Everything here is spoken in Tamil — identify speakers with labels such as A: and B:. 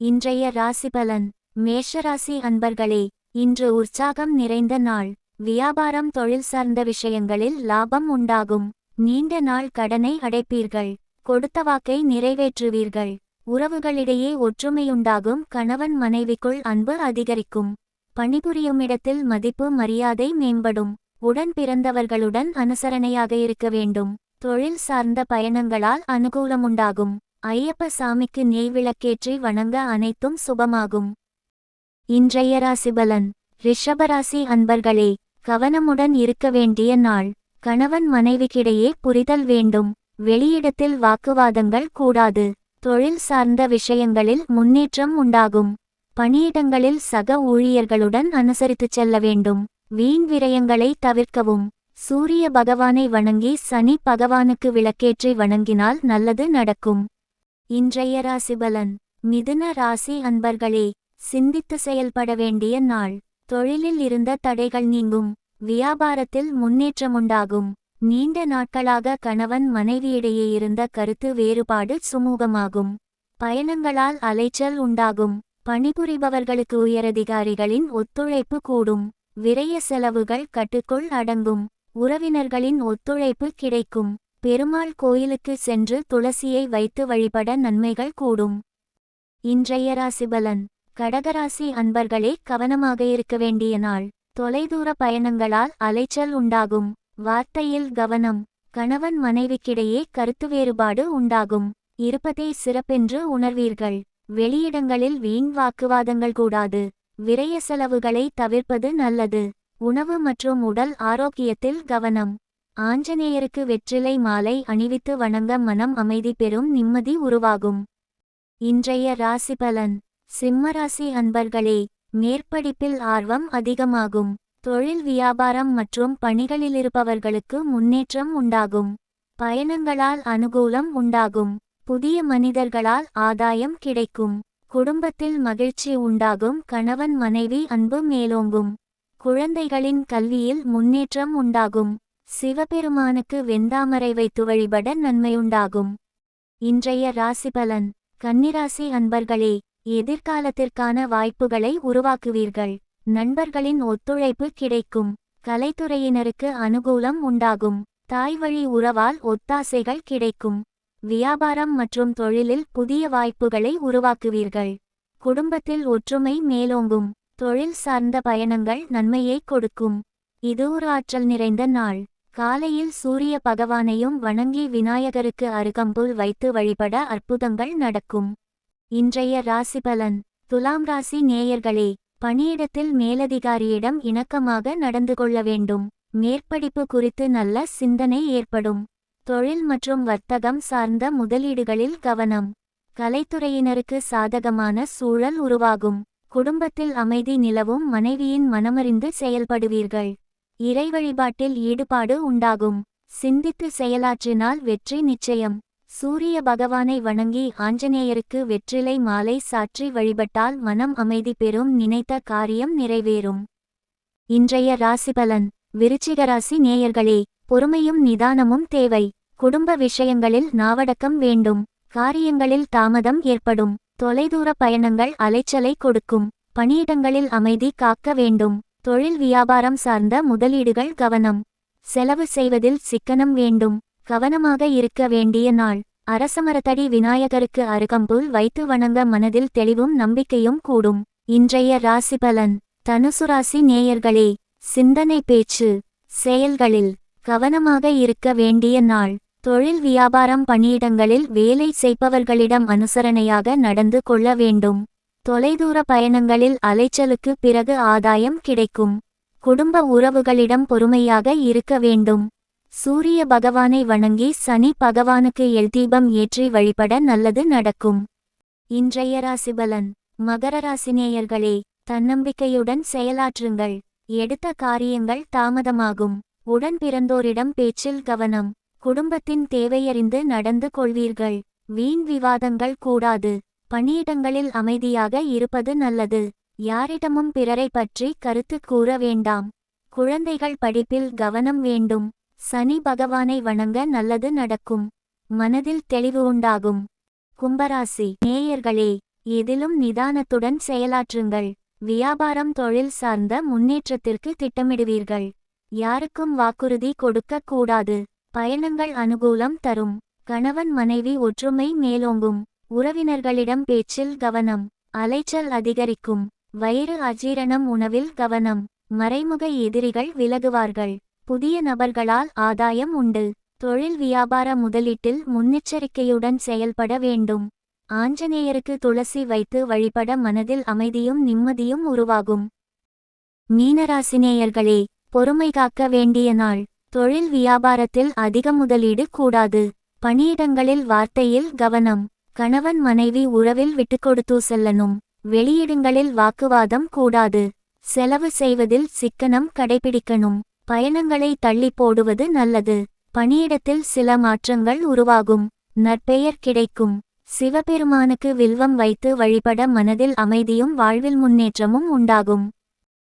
A: இன்றைய ராசிபலன் மேஷராசி அன்பர்களே இன்று உற்சாகம் நிறைந்த நாள். வியாபாரம் தொழில் சார்ந்த விஷயங்களில் லாபம் உண்டாகும். நீண்ட நாள் கடனை அடைப்பீர்கள். கொடுத்த வாக்கை நிறைவேற்றுவீர்கள். உறவுகளிடையே ஒற்றுமையுண்டாகும். கணவன் மனைவிக்குள் அன்பு அதிகரிக்கும். பணிபுரியும் இடத்தில் மதிப்பு மரியாதை மேம்படும். உடன் பிறந்தவர்களுடன் அனுசரணையாக இருக்க வேண்டும். தொழில் சார்ந்த பயணங்களால் அனுகூலமுண்டாகும். ஐயப்ப சாமிக்கு நெய் விளக்கேற்றி வணங்க அனைத்தும் சுபமாகும். இன்றைய ராசிபலன் ரிஷபராசி அன்பர்களே கவனமுடன் இருக்க வேண்டிய நாள். கணவன் மனைவிக்கிடையே புரிதல் வேண்டும். வெளியிடத்தில் வாக்குவாதங்கள் கூடாது. தொழில் சார்ந்த விஷயங்களில் முன்னேற்றம் உண்டாகும். பணியிடங்களில் சக ஊழியர்களுடன் அனுசரித்துச் செல்ல வேண்டும். வீண் விரயங்களை தவிர்க்கவும். சூரிய பகவானை வணங்கி சனி பகவானுக்கு விளக்கேற்றி வணங்கினால் நல்லது நடக்கும். இன்றைய ராசிபலன் மிதுன ராசி அன்பர்களே சிந்தித்து செயல்பட வேண்டிய நாள். தொழிலில் இருந்த தடைகள் நீங்கும். வியாபாரத்தில் முன்னேற்றமுண்டாகும் நீண்ட நாட்களாக கணவன் மனைவியிடையே இருந்த கருத்து வேறுபாடு சுமூகமாகும். பயணங்களால் அலைச்சல் உண்டாகும். பணிபுரிபவர்களுக்கு உயரதிகாரிகளின் ஒத்துழைப்பு கூடும். விரைய செலவுகள் கட்டுக்குள் அடங்கும். உறவினர்களின் ஒத்துழைப்பு கிடைக்கும். பெருமாள் கோயிலுக்கு சென்று துளசியை வைத்து வழிபட நன்மைகள் கூடும். இன்றைய ராசிபலன் கடகராசி அன்பர்களே கவனமாக இருக்க வேண்டிய நாள். தொலைதூர பயணங்களால் அலைச்சல் உண்டாகும். வார்த்தையில் கவனம். கணவன் மனைவிக்கிடையே கருத்து வேறுபாடு உண்டாகும். இருப்பதே சிறப்பென்று உணர்வீர்கள். வெளியிடங்களில் வீண் வாக்குவாதங்கள் கூடாது. விரய செலவுகளை தவிர்ப்பது நல்லது. உணவு மற்றும் உடல் ஆரோக்கியத்தில் கவனம். ஆஞ்சநேயருக்கு வெற்றிலை மாலை அணிவித்து வணங்க மனம் அமைதி பெறும் நிம்மதி உருவாகும். இன்றைய ராசிபலன் சிம்மராசி அன்பர்களே மேற்படிப்பில் ஆர்வம் அதிகமாகும். தொழில் வியாபாரம் மற்றும் பணிகளிலிருப்பவர்களுக்கு முன்னேற்றம் உண்டாகும். பயணங்களால் அனுகூலம் உண்டாகும். புதிய மனிதர்களால் ஆதாயம் கிடைக்கும். குடும்பத்தில் மகிழ்ச்சி உண்டாகும். கணவன் மனைவி அன்பு மேலோங்கும். குழந்தைகளின் கல்வியில் முன்னேற்றம் உண்டாகும். சிவபெருமானுக்கு வெந்தாமரை வைத்து வழிபட நன்மையுண்டாகும். இன்றைய ராசிபலன் கன்னிராசி அன்பர்களே எதிர்காலத்திற்கான வாய்ப்புகளை உருவாக்குவீர்கள். நண்பர்களின் ஒத்துழைப்பு கிடைக்கும். கலைத்துறையினருக்கு அனுகூலம் உண்டாகும். தாய்வழி உறவால் ஒத்தாசைகள் கிடைக்கும். வியாபாரம் மற்றும் தொழிலில் புதிய வாய்ப்புகளை உருவாக்குவீர்கள். குடும்பத்தில் ஒற்றுமை மேலோங்கும். தொழில் சார்ந்த பயணங்கள் நன்மையை கொடுக்கும். இது ஒரு ஆற்றல் நிறைந்த நாள். காலையில் சூரிய பகவானையும் வணங்கி விநாயகருக்கு அருகம்புல் வைத்து வழிபட அற்புதங்கள் நடக்கும். இன்றைய ராசிபலன் துலாம் ராசி நேயர்களே பணியிடத்தில் மேலதிகாரியிடம் இணக்கமாக நடந்து கொள்ள வேண்டும். மேற்படிப்பு குறித்து நல்ல சிந்தனை ஏற்படும். தொழில் மற்றும் வர்த்தகம் சார்ந்த முதலீடுகளில் கவனம். கலைத்துறையினருக்கு சாதகமான சூழல் உருவாகும். குடும்பத்தில் அமைதி நிலவும் மனைவியின் மனமறிந்து செயல்படுவீர்கள். இறை வழிபாட்டில் ஈடுபாடு உண்டாகும். சிந்தித்து செயலாற்றினால் வெற்றி நிச்சயம். சூரிய பகவானை வணங்கி ஆஞ்சநேயருக்கு வெற்றிலை மாலை சாற்றி வழிபட்டால் மனம் அமைதி பெறும் நினைத்த காரியம் நிறைவேறும். இன்றைய ராசிபலன். விருச்சிகராசி நேயர்களே பொறுமையும் நிதானமும் தேவை. குடும்ப விஷயங்களில் நாவடக்கம் வேண்டும். காரியங்களில் தாமதம் ஏற்படும். தொலைதூர பயணங்கள் அலைச்சலை கொடுக்கும். பணியிடங்களில் அமைதி காக்க வேண்டும். தொழில் வியாபாரம் சார்ந்த முதலீடுகள் கவனம். செலவு செய்வதில் சிக்கனம் வேண்டும். கவனமாக இருக்க வேண்டிய நாள். அரசமரத்தடி விநாயகருக்கு அருகம்புல் வைத்து வணங்க மனதில் தெளிவும் நம்பிக்கையும் கூடும். இன்றைய ராசிபலன் தனுசுராசி நேயர்களே சிந்தனை பேச்சு. செயல்களில் கவனமாக இருக்க வேண்டிய நாள். தொழில் வியாபாரம் பணியிடங்களில் வேலை செய்பவர்களிடம் அனுசரணையாக நடந்து கொள்ள வேண்டும். தொலைதூர பயணங்களில் அலைச்சலுக்கு பிறகு ஆதாயம் கிடைக்கும். குடும்ப உறவுகளிடம் பொறுமையாக இருக்க வேண்டும். சூரிய பகவானை வணங்கி சனி பகவானுக்கு எல்தீபம் ஏற்றி வழிபட நல்லது நடக்கும். இன்றைய ராசிபலன் மகர ராசினேயர்களே தன்னம்பிக்கையுடன் செயலாற்றுங்கள். எடுத்த காரியங்கள் தாமதமாகும். உடன் பிறந்தோரிடம் பேச்சில் கவனம். குடும்பத்தின் தேவையறிந்து நடந்து கொள்வீர்கள். வீண் விவாதங்கள் கூடாது. பணியிடங்களில் அமைதியாக இருப்பது நல்லது. யாரிடமும் பிறரை பற்றி கருத்து கூற வேண்டாம். குழந்தைகள் படிப்பில் கவனம் வேண்டும். சனி பகவானை வணங்க நல்லது நடக்கும். மனதில் தெளிவு உண்டாகும். கும்பராசி நேயர்களே எதிலும் நிதானத்துடன் செயலாற்றுங்கள். வியாபாரம் தொழில் சார்ந்த முன்னேற்றத்திற்கு திட்டமிடுவீர்கள். யாருக்கும் வாக்குறுதி கொடுக்க கூடாது. பயணங்கள் அனுகூலம் தரும். கணவன் மனைவி ஒற்றுமை மேலோங்கும். உறவினர்களிடம் பேச்சில் கவனம் அலைச்சல் அதிகரிக்கும் வயிறு அஜீரணம் உணவில் கவனம் மறைமுக எதிரிகள் விலகுவார்கள் புதிய நபர்களால் ஆதாயம் உண்டு தொழில் வியாபார முதலீட்டில் முன்னெச்சரிக்கையுடன் செயல்பட வேண்டும் ஆஞ்சநேயருக்கு துளசி வைத்து வழிபட மனதில் அமைதியும் நிம்மதியும் உருவாகும். மீனராசினேயர்களே பொறுமை காக்க வேண்டிய நாள் தொழில் வியாபாரத்தில் அதிக முதலீடு கூடாது பணியிடங்களில் வார்த்தையில் கவனம் கணவன் மனைவி உறவில் விட்டுக்கொடுத்து செல்லணும். வெளியிடங்களில் வாக்குவாதம் கூடாது. செலவு செய்வதில் சிக்கனம் கடைபிடிக்கணும். பயணங்களை தள்ளி போடுவது நல்லது. பணியிடத்தில் சில மாற்றங்கள் உருவாகும். நற்பெயர் கிடைக்கும். சிவபெருமானுக்கு வில்வம் வைத்து வழிபட மனதில் அமைதியும் வாழ்வில் முன்னேற்றமும் உண்டாகும்.